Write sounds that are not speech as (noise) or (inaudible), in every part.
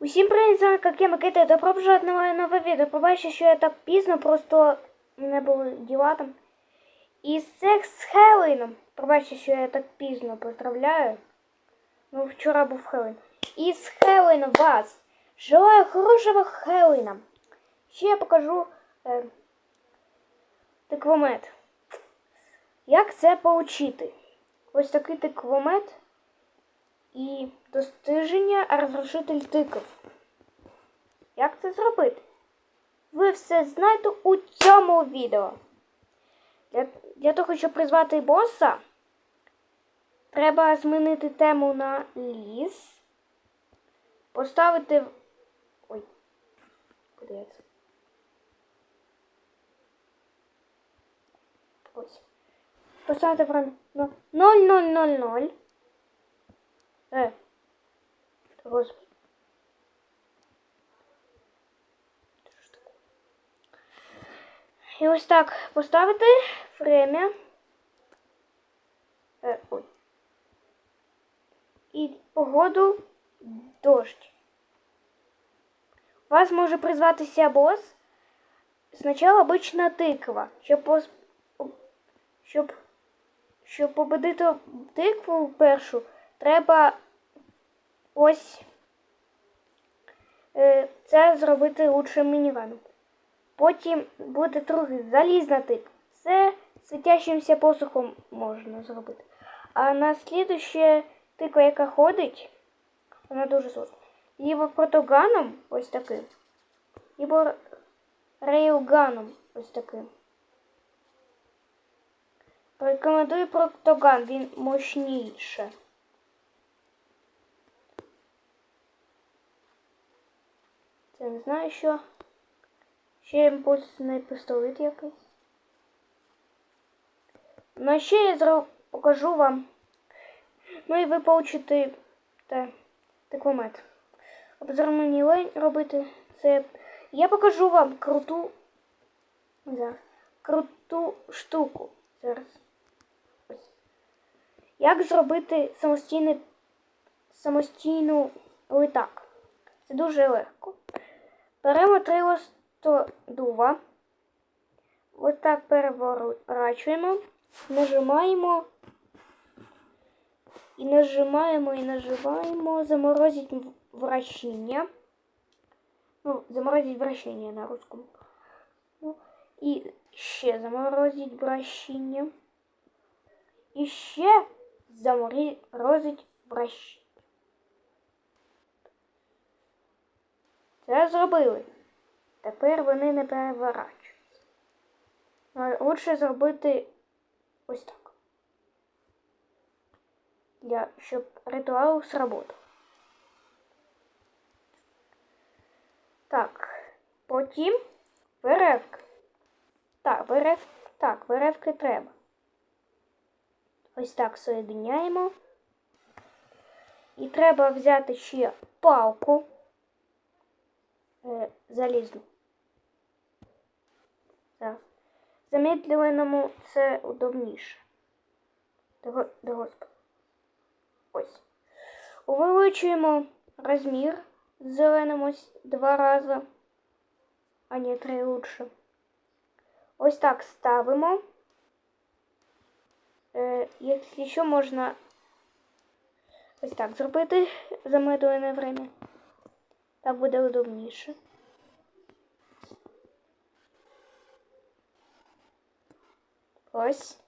Усім привіт, з вами як я Микита, добро пожаловать на моє нове відео. Побачите, що я так пізно, просто не було діла там. І секс з Хеллоуіном. Пробачте, що я так пізно поздравляю. Ну, вчора був Хеллоуін. І з Хеллоуіном вас. Желаю хорошого Хеллоуіна. Ще я покажу е, тиквомет. Як це поучити? Ось такий тиквомет і достиження розрушитель тиків. Як це зробити? Ви все знаєте у цьому відео. Для, для того, щоб призвати боса, треба змінити тему на ліс, поставити. Ой, куди я це? Ось. Поставити. Ну, 0000. Е. Таке? І ось так поставити время. Е, ой. І погоду дощ. Вас може призватися бос. Спочатку обична тиква. Щоб, пос... щоб, щоб победити тикву першу, треба ось е, це зробити лучше мініваном. Потім буде другий залізна тиква. Це світящимся посухом можна зробити. А на слідуще тиква, яка ходить, вона дуже сложна. Либо протоганом, ось таким, либо рейлганом, ось таким. Рекомендую протоган, він мощніше. Це не знаю що. Ще імпульсний пістолет якийсь. Ну а ще я зро... покажу вам. Ну і ви получите те, тиквомет. Обзор мені лень робити це. Я покажу вам круту. Зараз. Круту штуку. Зараз. Ось. Як зробити самостійний самостійну литак. Це дуже легко. Беремо три листодува. Ось так переворачуємо, нажимаємо і нажимаємо і нажимаємо заморозить вращення. Ну, заморозить вращення на русском. Ну, і ще заморозить вращення. І ще заморозить вращення. Це зробили. Тепер вони не переворачуються. Лучше зробити ось так. Для, щоб ритуал сработав. Так, потім веревки. Так, верев... так, веревки треба. Ось так соєдиняємо. І треба взяти ще палку залізну. Так. Замедленому це удобніше. До, до Господа. Ось. Увеличуємо розмір зеленим ось два рази, а не три лучше. Ось так ставимо. Е, якщо можна ось так зробити замедлене время. Так буде удобніше. Ось.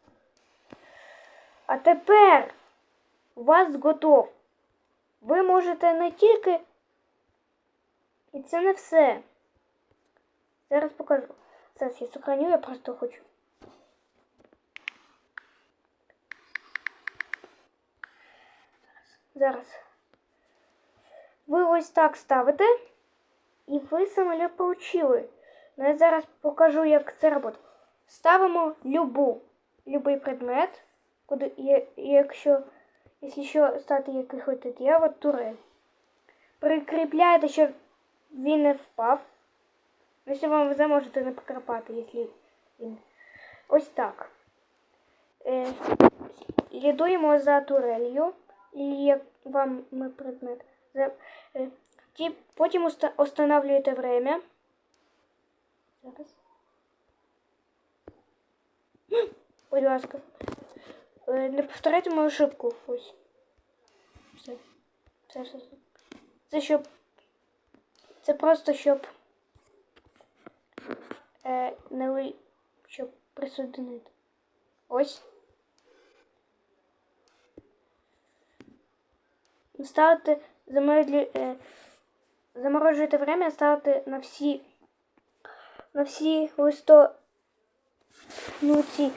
А тепер у вас готов. Ви можете не тільки. І це не все. Зараз покажу. Зараз я сохраню, я просто хочу. Зараз. Ви ось так ставите, і ви самоліт получили. Ну, я зараз покажу, як це робить. Ставимо любу, любий предмет, куди, якщо, якщо що стати якихось тут є, от турель. Прикріпляєте, щоб він не впав. Ну, вам везе, можете не покрапати, якщо він. Ось так. Е, слідуємо за турелью. І як вам ми предмет. Е, Ті- Потім устанавливаєте время. Зараз. (gasps) Будь ласка. Е, Не повторяйте мою ошибку. Ось. Все. Все, все, все. Це щоб. Це просто щоб. Е, не ви. Щоб присоединити. Ось. Ставити е, заморожуєте время, ставити на всі на всі листо ну ці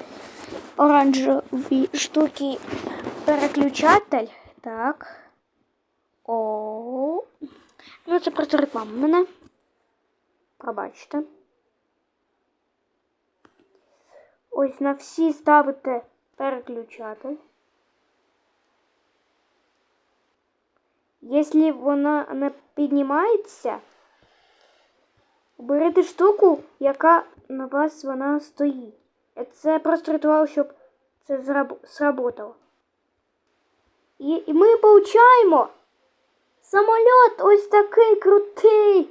оранжеві штуки переключатель. Так. О. Ну, це просто реклама мене. Пробачте. Ось на всі ставите переключатель. Якщо вона не піднімається, берете штуку, яка на вас вона стоїть. Це просто ритуал, щоб це сработало. І, і ми получаємо самоліт ось такий крутий.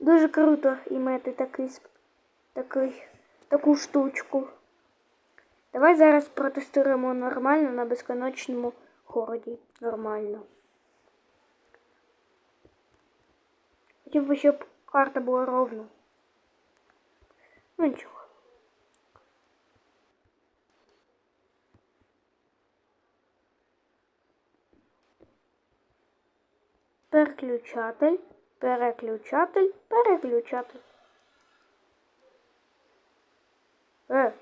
Дуже круто імeti такий, такий, таку штучку. Давай зараз протестуємо нормально на безконечному городі. Нормально. Хотів би, щоб карта була ровна. Ну нічого. Переключатель, переключатель, переключатель. Е.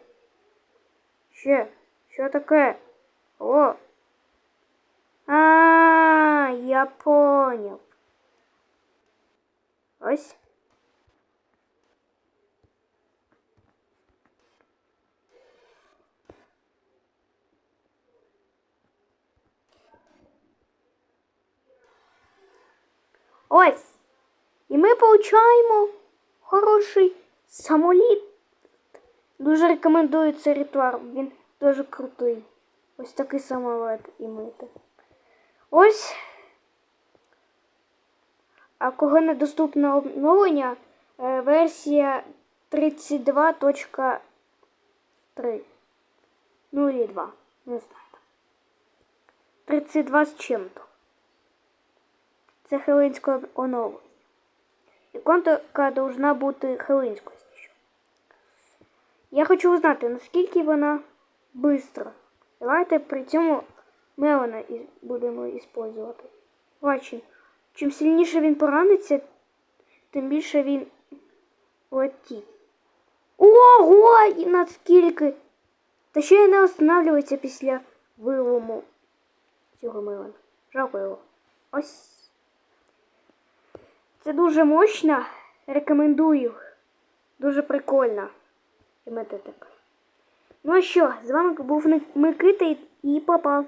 Ще, що таке? О. А, я понял. Ось. Ось. І ми получаємо хороший самоліт. Дуже рекомендую цей ритуал. Він дуже крутий. Ось такий самоліт імити. Ось. А кого недоступне обновлення, е, версія 32.3. Ну или 2. Не знаю. 32 з чим-то. Це хелинське оновлення. Іконка должна бути хелинською. Я хочу узнати, наскільки вона бистра. Давайте при цьому Мелона і- будемо використовувати. Бачимо. Чим сильніше він пораниться, тим більше він летить. Ого! І наскільки! Та ще й не останавливається після вилому цього милана. Жалко його. Ось. Це дуже мощно. Рекомендую. Дуже прикольно. Ну а що, з вами був Микита і Папа.